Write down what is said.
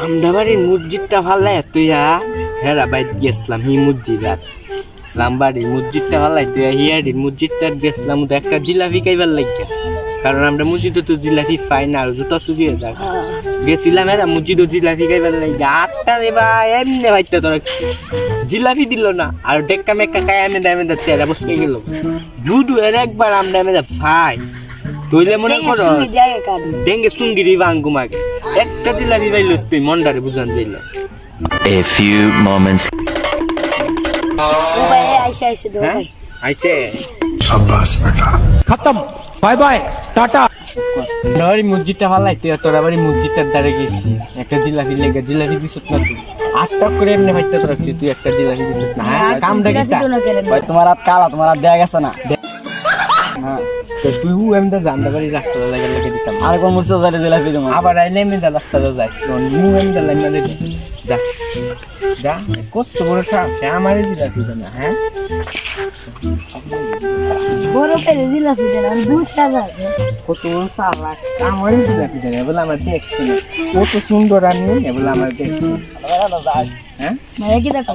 আমরা বাড়ির মসজিদটা ভালো তুইয়া হেরা বাইত গেছিলাম হি মসজিদ আর। লাম্বাড়ির মসজিদটা ভালো তুইয়া হিয়াড়ির মসজিদটা গেছিলাম তো একটা জিলাপি খাইবার লাগিয়া। কারণ আমরা মসজিদে তো জিলাপি পাই না আর জুতা সুজি হয়ে যাক গেছিলাম এরা মসজিদও জিলাপি খাইবার লাগিয়া। আটটা দেবা এমনি ভাইতে তোরা জিলাপি দিল না আর ডেক্কা মেক্কা খাই আমি দামে যাচ্ছে এরা বসে গেল। জুডু এর একবার আমরা আমি ফাই তৈলে মনে করো? ডেঙ্গে সুঙ্গিরি বাঙ্গুমাকে একটা দিলা দিলাই লুত্তুই মন্ডারে বুঝান দিলা। এ ফিউ মোমেন্টস ভাই আইসে আইসে দো ভাই হ্যাঁ? আইসে। সাবাস বেটা। খতম। Bye bye. টাটা। নরি মুজিটা হলাইতে তোরা বাড়ি মুজিটার দ্বারে গেছি। একটা জিলাপি লেগে জিলাপি দিছত না তুই। আটটা করে এমনি ভাইটা তোরা তুই একটা জিলাপি দিছত না। হ্যাঁ, হ্যাঁ, কাম দেখি তোমার হাত কালা তোমার হাত দেয়া গেছে না। হ্যাঁ। তো তুই এমনি জানতে পারি রাস্তাটা লাগে লেগে দিতাম। আর কোন মুসল যাই দিলাপি তোমার আবার আইলে এমনি রাস্তাটা যাই। মু এমনি লাইন না যা। যা কত বড় খারাপ আমারই জিলাপি না হ্যাঁ? বড় পেলে দিলা ফুটে না দুধ সাদা কত বড় সালা আমারই জিলাপি না বলে আমার দেখছি। কত সুন্দর আমি বলে আমার দেখছি। হ্যাঁ? মানে কি দেখো?